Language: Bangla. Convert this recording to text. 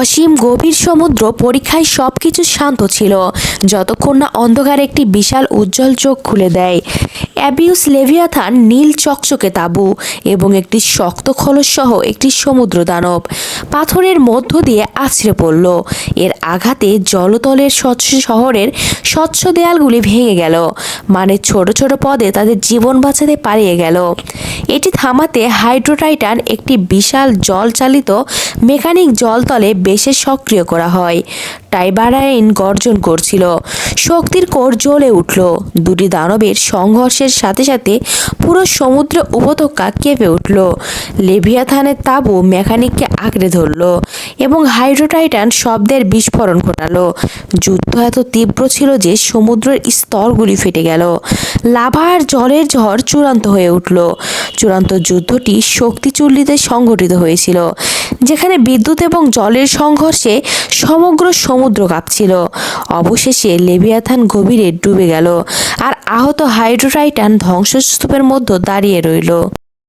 অসীম গভীর সমুদ্র পরীক্ষায় সব কিছু শান্ত ছিল। যতক্ষণ না অন্ধকার একটি বিশাল উজ্জ্বল চোখ খুলে দেয়। অ্যাবিউস লেভিয়াথান নীল চকচকে তাঁবু এবং একটি শক্ত খোলস সহ একটি সমুদ্র দানব। পাথরের মধ্য দিয়ে আছড়ে পড়ল। এর আঘাতে জলতলের স্বচ্ছ শহরের স্বচ্ছ দেয়ালগুলি ভেঙে গেল। মানে ছোট ছোট পদে তাদের জীবন বাঁচাতে পারিয়ে গেল। এটি থামাতে হাইড্রোটাইটান একটি বিশাল জল চালিত মেকানিক জলতলে বেশে সক্রিয় করা হয়। টাইবারাইন গর্জন করছিল। শক্তির কোর জ্বলে উঠল। দুটি দানবের সংঘর্ষের সাথে সাথে পুরো সমুদ্র উপত্যকা কেঁপে উঠল। লেভিয়াথানের তাঁবু মেকানিককে আঁকড়ে ধরল এবং হাইড্রোটাইটান শব্দের বিস্ফোরণ ঘটালো। যুদ্ধ এত তীব্র ছিল যে সমুদ্রের স্তরগুলি ফেটে গেল। লাভা আর জলের ঝড় চূড়ান্ত হয়ে উঠল। চূড়ান্ত যুদ্ধটি শক্তিচুল্লিতে সংঘটিত হয়েছিল, যেখানে বিদ্যুৎ এবং জলের সংঘর্ষে সমগ্র সমুদ্র কাঁপছিল। অবশেষে লেবিয়াথান গভীরে ডুবে গেল, আর আহত হাইড্রোটাইটান ধ্বংসস্তূপের মধ্যে দাঁড়িয়ে রইল।